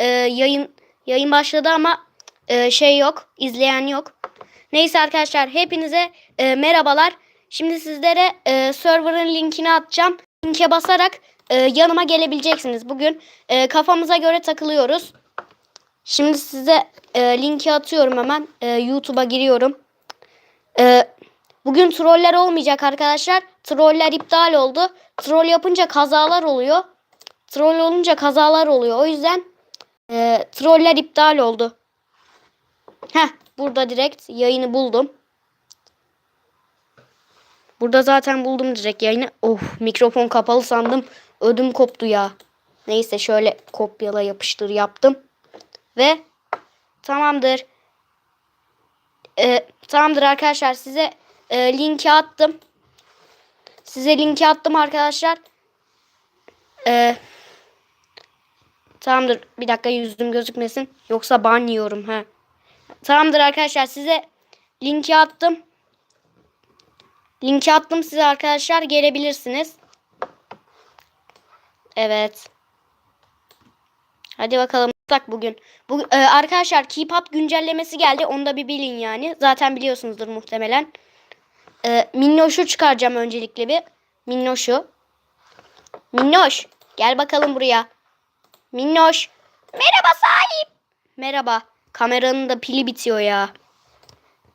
e, yayın yayın başladı ama e, şey yok, izleyen yok. Neyse arkadaşlar hepinize e, merhabalar. Şimdi sizlere e, server'ın linkini atacağım. Linke basarak e, yanıma gelebileceksiniz. Bugün e, kafamıza göre takılıyoruz. Şimdi size e, linki atıyorum hemen. E, YouTube'a giriyorum. E, bugün troller olmayacak arkadaşlar. Troller iptal oldu. Troll yapınca kazalar oluyor. Troll olunca kazalar oluyor. O yüzden e, troller iptal oldu. Heh, burada direkt yayını buldum. Burada zaten buldum direkt yayını. Of mikrofon kapalı sandım. Ödüm koptu ya. Neyse şöyle kopyala yapıştır yaptım. Ve tamamdır. Ee, tamamdır arkadaşlar size e, linki attım. Size linki attım arkadaşlar. Ee, tamamdır. Bir dakika yüzüm gözükmesin. Yoksa ban yiyorum. ha. Tamamdır arkadaşlar size linki attım. Linki attım size arkadaşlar gelebilirsiniz. Evet. Hadi bakalım tak bugün. Bu e, arkadaşlar Keep güncellemesi geldi. Onu da bir bilin yani. Zaten biliyorsunuzdur muhtemelen. E, Minnoş'u çıkaracağım öncelikle bir. Minnoş'u. Minnoş, gel bakalım buraya. Minnoş. Merhaba sahip. Merhaba. Kameranın da pili bitiyor ya.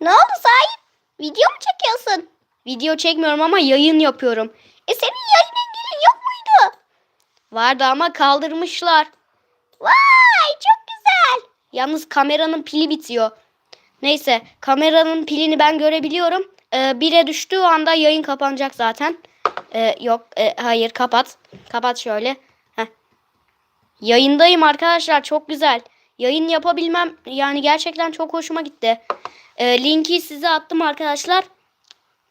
Ne oldu sahip? Video mu çekiyorsun? Video çekmiyorum ama yayın yapıyorum. E senin yayın engelin yok muydu? Vardı ama kaldırmışlar. Vay çok güzel. Yalnız kameranın pili bitiyor. Neyse kameranın pilini ben görebiliyorum. Ee, bire düştüğü anda yayın kapanacak zaten. Ee, yok e, hayır kapat. Kapat şöyle. Yayındayım arkadaşlar çok güzel. Yayın yapabilmem yani gerçekten çok hoşuma gitti. Ee, linki size attım arkadaşlar.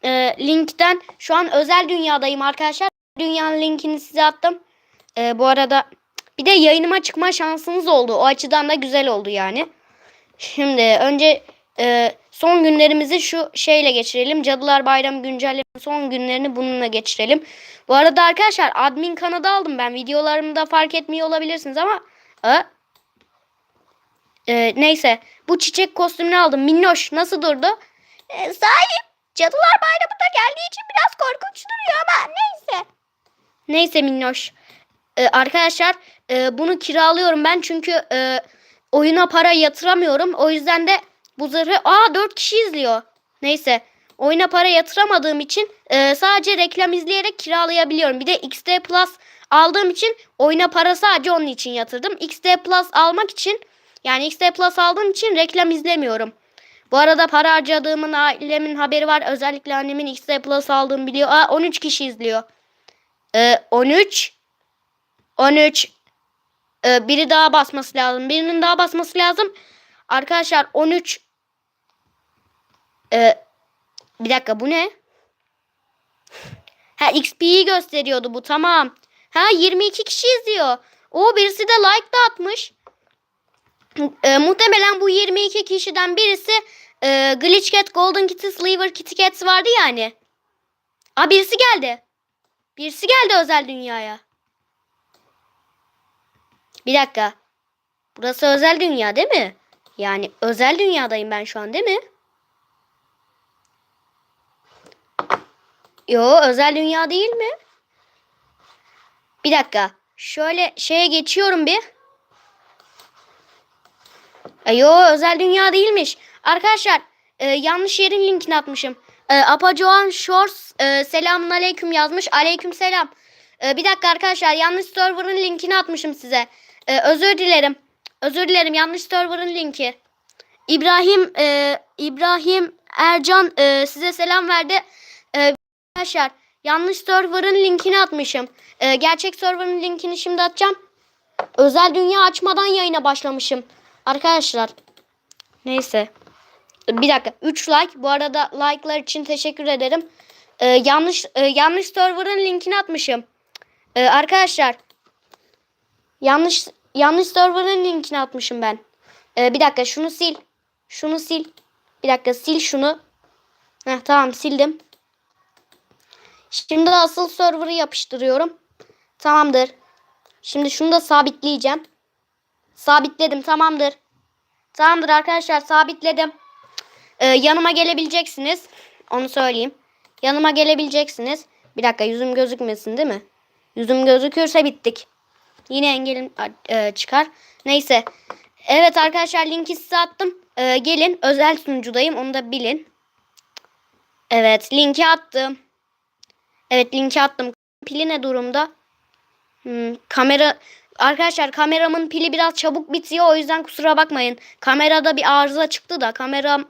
Ee, linkten şu an özel dünyadayım arkadaşlar. Dünyanın linkini size attım. Ee, bu arada bir de yayınıma çıkma şansınız oldu. O açıdan da güzel oldu yani. Şimdi önce e, son günlerimizi şu şeyle geçirelim. Cadılar Bayramı güncelleme son günlerini bununla geçirelim. Bu arada arkadaşlar admin kanadı aldım ben. Videolarımda fark etmiyor olabilirsiniz ama e, e, neyse bu çiçek kostümünü aldım. Minnoş nasıl durdu? E, sahip Cadılar Bayramı da geldiği için biraz korkunç duruyor ama neyse. Neyse Minnoş. Ee, arkadaşlar e, bunu kiralıyorum ben çünkü e, oyuna para yatıramıyorum. O yüzden de bu zırhı... Aa 4 kişi izliyor. Neyse. Oyuna para yatıramadığım için e, sadece reklam izleyerek kiralayabiliyorum. Bir de XD Plus aldığım için oyuna para sadece onun için yatırdım. XD Plus almak için yani XD Plus aldığım için reklam izlemiyorum. Bu arada para harcadığımın ailemin haberi var. Özellikle annemin XD Plus aldığımı biliyor. Aa 13 kişi izliyor. Ee, 13 13 Ee, biri daha basması lazım. Birinin daha basması lazım. Arkadaşlar 13 Ee, bir dakika bu ne? Ha XP'yi gösteriyordu bu tamam. Ha 22 kişi izliyor. O birisi de like da atmış. E, muhtemelen bu 22 kişiden birisi e, Glitch Cat, Golden Kitty, Sliver Kitty Cats vardı yani. Aa birisi geldi. Birisi geldi özel dünyaya. Bir dakika. Burası özel dünya değil mi? Yani özel dünyadayım ben şu an değil mi? Yo özel dünya değil mi? Bir dakika. Şöyle şeye geçiyorum bir. E, Yo özel dünya değilmiş. Arkadaşlar e, yanlış yerin linkini atmışım. E, Apacoğan Shorts e, selamun aleyküm yazmış. Aleyküm selam. E, bir dakika arkadaşlar yanlış server'ın linkini atmışım size. E, özür dilerim. Özür dilerim yanlış server'ın linki. İbrahim e, İbrahim Ercan e, size selam verdi. Arkadaşlar yanlış server'ın linkini atmışım. E, gerçek server'ın linkini şimdi atacağım. Özel dünya açmadan yayına başlamışım. Arkadaşlar. Neyse. Bir dakika. 3 like. Bu arada like'lar için teşekkür ederim. Ee, yanlış e, yanlış server'ın linkini atmışım. Ee, arkadaşlar. Yanlış yanlış server'ın linkini atmışım ben. Ee, bir dakika şunu sil. Şunu sil. Bir dakika sil şunu. Heh, tamam sildim. Şimdi asıl server'ı yapıştırıyorum. Tamamdır. Şimdi şunu da sabitleyeceğim. Sabitledim tamamdır. Tamamdır arkadaşlar sabitledim. Ee, yanıma gelebileceksiniz. Onu söyleyeyim. Yanıma gelebileceksiniz. Bir dakika yüzüm gözükmesin değil mi? Yüzüm gözükürse bittik. Yine engelim e, çıkar. Neyse. Evet arkadaşlar linki size attım. Ee, gelin özel sunucudayım onu da bilin. Evet linki attım. Evet linki attım. Pili ne durumda? Hmm, kamera arkadaşlar kameramın pili biraz çabuk bitiyor o yüzden kusura bakmayın. Kamerada bir arıza çıktı da kameram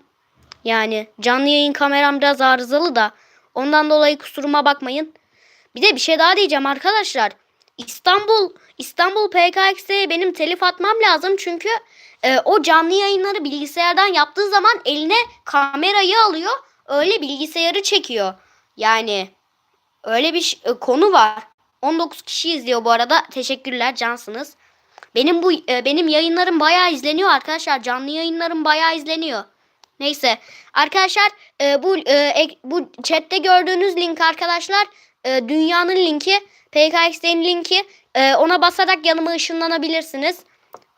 yani canlı yayın kameram biraz arızalı da ondan dolayı kusuruma bakmayın. Bir de bir şey daha diyeceğim arkadaşlar. İstanbul İstanbul PKX'e benim telif atmam lazım çünkü e, o canlı yayınları bilgisayardan yaptığı zaman eline kamerayı alıyor. Öyle bilgisayarı çekiyor. Yani öyle bir e, konu var. 19 kişi izliyor bu arada. Teşekkürler cansınız. Benim bu e, benim yayınlarım bayağı izleniyor arkadaşlar. Canlı yayınlarım bayağı izleniyor. Neyse arkadaşlar e, bu bu chatte gördüğünüz link arkadaşlar dünyanın linki PKX'nin linki ona basarak yanıma ışınlanabilirsiniz.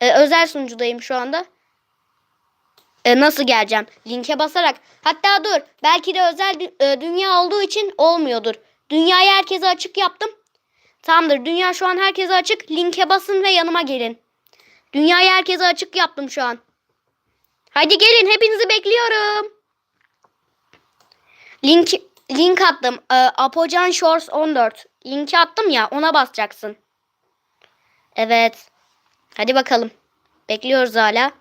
Özel sunucudayım şu anda. Nasıl geleceğim? Linke basarak. Hatta dur. Belki de özel dü- dünya olduğu için olmuyordur. Dünyayı herkese açık yaptım. Tamamdır. Dünya şu an herkese açık. Linke basın ve yanıma gelin. Dünyayı herkese açık yaptım şu an. Hadi gelin. Hepinizi bekliyorum. Link link attım. E, Apocan Shores 14. Linki attım ya. Ona basacaksın. Evet. Hadi bakalım. Bekliyoruz hala.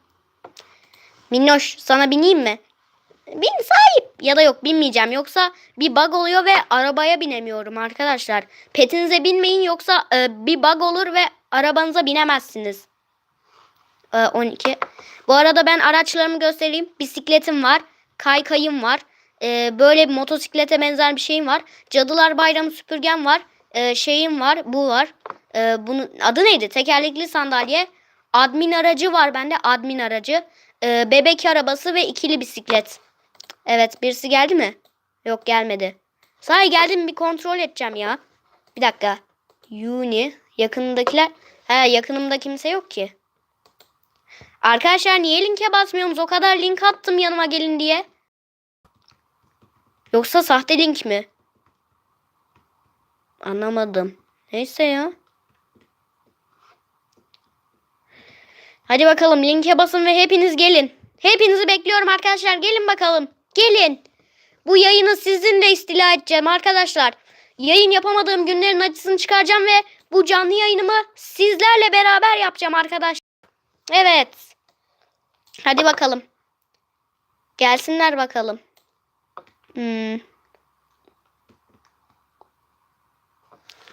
Minnoş sana bineyim mi? Bin sahip. Ya da yok binmeyeceğim. Yoksa bir bug oluyor ve arabaya binemiyorum arkadaşlar. Petinize binmeyin yoksa e, bir bug olur ve arabanıza binemezsiniz. E, 12. Bu arada ben araçlarımı göstereyim. Bisikletim var. Kaykayım var. E, böyle motosiklete benzer bir şeyim var. Cadılar Bayramı süpürgem var. E, şeyim var. Bu var. E, bunun adı neydi? Tekerlekli sandalye. Admin aracı var bende. Admin aracı. E, bebek arabası ve ikili bisiklet. Evet birisi geldi mi? Yok gelmedi. Sahi geldi mi bir kontrol edeceğim ya. Bir dakika. Uni. Yakınındakiler. He yakınımda kimse yok ki. Arkadaşlar niye linke basmıyorsunuz? O kadar link attım yanıma gelin diye. Yoksa sahte link mi? Anlamadım. Neyse ya. Hadi bakalım linke basın ve hepiniz gelin. Hepinizi bekliyorum arkadaşlar. Gelin bakalım. Gelin. Bu yayını sizinle istila edeceğim arkadaşlar. Yayın yapamadığım günlerin acısını çıkaracağım ve bu canlı yayınımı sizlerle beraber yapacağım arkadaşlar. Evet. Hadi bakalım. Gelsinler bakalım. Hmm.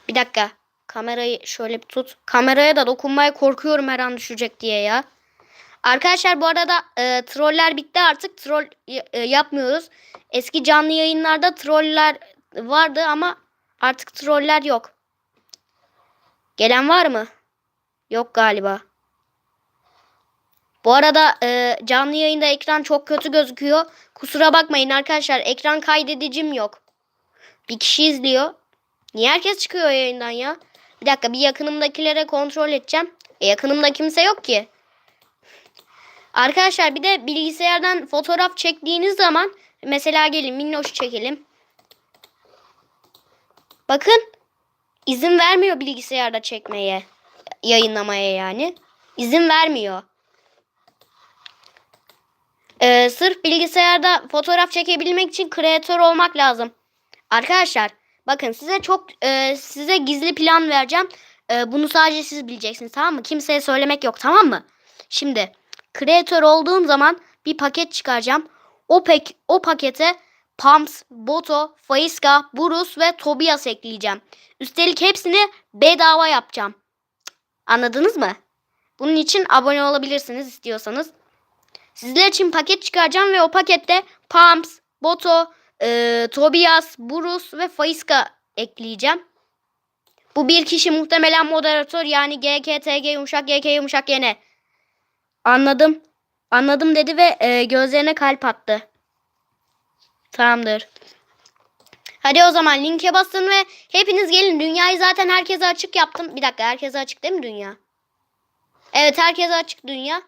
Bir dakika. Kamerayı şöyle bir tut. Kameraya da dokunmaya korkuyorum her an düşecek diye ya. Arkadaşlar bu arada e, troller bitti artık. Troll y- e, yapmıyoruz. Eski canlı yayınlarda troller vardı ama artık troller yok. Gelen var mı? Yok galiba. Bu arada e, canlı yayında ekran çok kötü gözüküyor. Kusura bakmayın arkadaşlar. Ekran kaydedicim yok. Bir kişi izliyor. Niye herkes çıkıyor yayından ya? Bir dakika bir yakınımdakilere kontrol edeceğim. E, yakınımda kimse yok ki. Arkadaşlar bir de bilgisayardan fotoğraf çektiğiniz zaman mesela gelin minnoş çekelim. Bakın izin vermiyor bilgisayarda çekmeye, yayınlamaya yani. İzin vermiyor. Ee, sırf bilgisayarda fotoğraf çekebilmek için kreatör olmak lazım. Arkadaşlar bakın size çok e, size gizli plan vereceğim. E, bunu sadece siz bileceksiniz tamam mı? Kimseye söylemek yok tamam mı? Şimdi kreatör olduğum zaman bir paket çıkaracağım. O pek o pakete Pumps, Boto, Faiska, Burus ve Tobias ekleyeceğim. Üstelik hepsini bedava yapacağım. Anladınız mı? Bunun için abone olabilirsiniz istiyorsanız. Sizler için paket çıkaracağım ve o pakette Pumps, Boto, e, Tobias, Burus ve Faiska ekleyeceğim. Bu bir kişi muhtemelen moderatör yani GKTG yumuşak GK yumuşak yene. Anladım. Anladım dedi ve e, gözlerine kalp attı. Tamamdır. Hadi o zaman linke basın ve hepiniz gelin. Dünyayı zaten herkese açık yaptım. Bir dakika herkese açık değil mi dünya? Evet herkese açık dünya.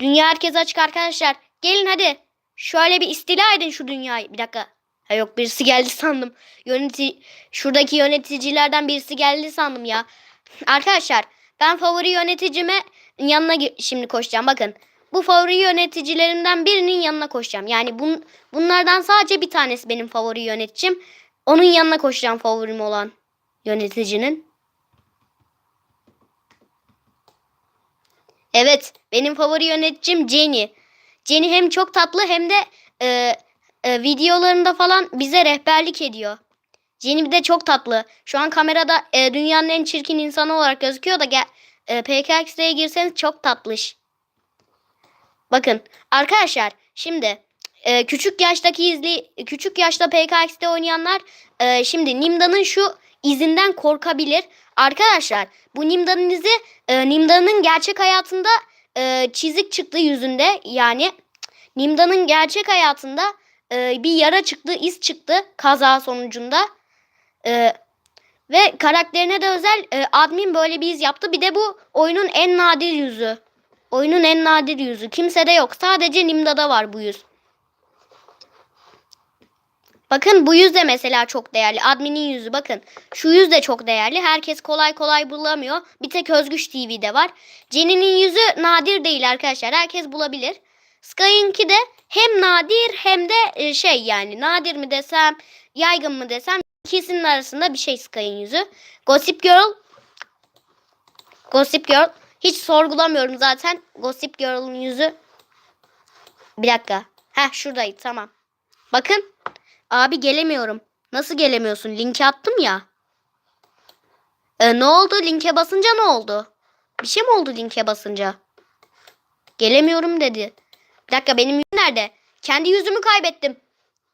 Dünya herkese açık arkadaşlar. Gelin hadi. Şöyle bir istila edin şu dünyayı. Bir dakika. Ha yok birisi geldi sandım. Yöneti şuradaki yöneticilerden birisi geldi sandım ya. Arkadaşlar ben favori yöneticime yanına şimdi koşacağım. Bakın. Bu favori yöneticilerimden birinin yanına koşacağım. Yani bun, bunlardan sadece bir tanesi benim favori yöneticim. Onun yanına koşacağım favorim olan yöneticinin. Evet, benim favori yöneticim Jenny. Jenny hem çok tatlı hem de e, e, videolarında falan bize rehberlik ediyor. Jenny de çok tatlı. Şu an kamerada e, dünyanın en çirkin insanı olarak gözüküyor da gel, e, PKX'ye girseniz çok tatlış. Bakın arkadaşlar şimdi e, küçük yaştaki izli küçük yaşta PKX'de oynayanlar e, şimdi Nimda'nın şu izinden korkabilir. Arkadaşlar bu Nimda'nın izi e, Nimda'nın gerçek hayatında e, çizik çıktı yüzünde. Yani Nimda'nın gerçek hayatında e, bir yara çıktı, iz çıktı kaza sonucunda. E, ve karakterine de özel e, admin böyle bir iz yaptı. Bir de bu oyunun en nadir yüzü. Oyunun en nadir yüzü. Kimsede yok. Sadece Nimda'da var bu yüz. Bakın bu yüz de mesela çok değerli. Admin'in yüzü bakın. Şu yüz de çok değerli. Herkes kolay kolay bulamıyor. Bir tek Özgüç TV'de var. Jenny'nin yüzü nadir değil arkadaşlar. Herkes bulabilir. Sky'ınki de hem nadir hem de e, şey yani nadir mi desem yaygın mı desem ikisinin arasında bir şey Sky'ın yüzü. Gossip Girl Gossip Girl hiç sorgulamıyorum zaten. Gossip Girl'ın yüzü bir dakika. Heh şuradaydı tamam. Bakın Abi gelemiyorum. Nasıl gelemiyorsun? Linki attım ya. E, ne oldu? Linke basınca ne oldu? Bir şey mi oldu linke basınca? Gelemiyorum dedi. Bir dakika benim yüzüm nerede? Kendi yüzümü kaybettim.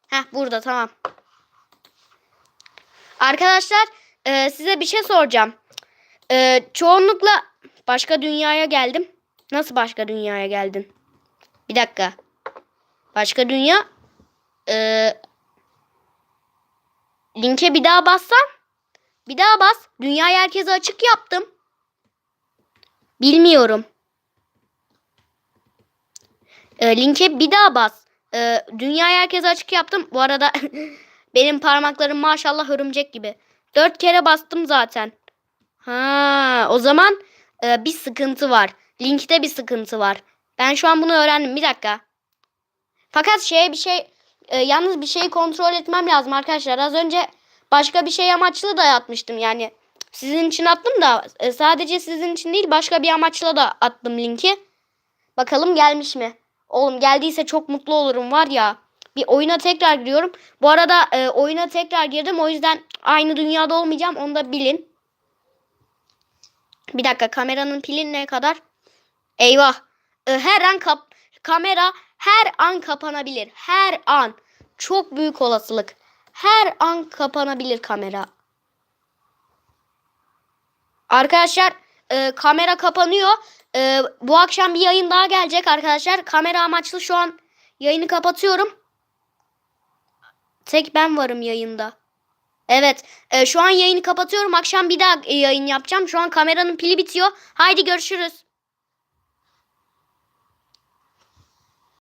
Heh burada tamam. Arkadaşlar e, size bir şey soracağım. E, çoğunlukla başka dünyaya geldim. Nasıl başka dünyaya geldin? Bir dakika. Başka dünya. E, Linke bir daha bassam. Bir daha bas. Dünyayı herkese açık yaptım. Bilmiyorum. E, linke bir daha bas. E, dünyayı herkese açık yaptım. Bu arada benim parmaklarım maşallah örümcek gibi. Dört kere bastım zaten. Ha, o zaman e, bir sıkıntı var. Linkte bir sıkıntı var. Ben şu an bunu öğrendim. Bir dakika. Fakat şeye bir şey e, yalnız bir şeyi kontrol etmem lazım arkadaşlar. Az önce başka bir şey amaçlı da atmıştım. Yani sizin için attım da e, sadece sizin için değil başka bir amaçla da attım linki. Bakalım gelmiş mi? Oğlum geldiyse çok mutlu olurum var ya. Bir oyuna tekrar giriyorum. Bu arada e, oyuna tekrar girdim. O yüzden aynı dünyada olmayacağım. Onu da bilin. Bir dakika kameranın pili ne kadar? Eyvah. E, her an kap kamera her an kapanabilir. Her an. Çok büyük olasılık. Her an kapanabilir kamera. Arkadaşlar e, kamera kapanıyor. E, bu akşam bir yayın daha gelecek arkadaşlar. Kamera amaçlı şu an yayını kapatıyorum. Tek ben varım yayında. Evet e, şu an yayını kapatıyorum. Akşam bir daha e, yayın yapacağım. Şu an kameranın pili bitiyor. Haydi görüşürüz.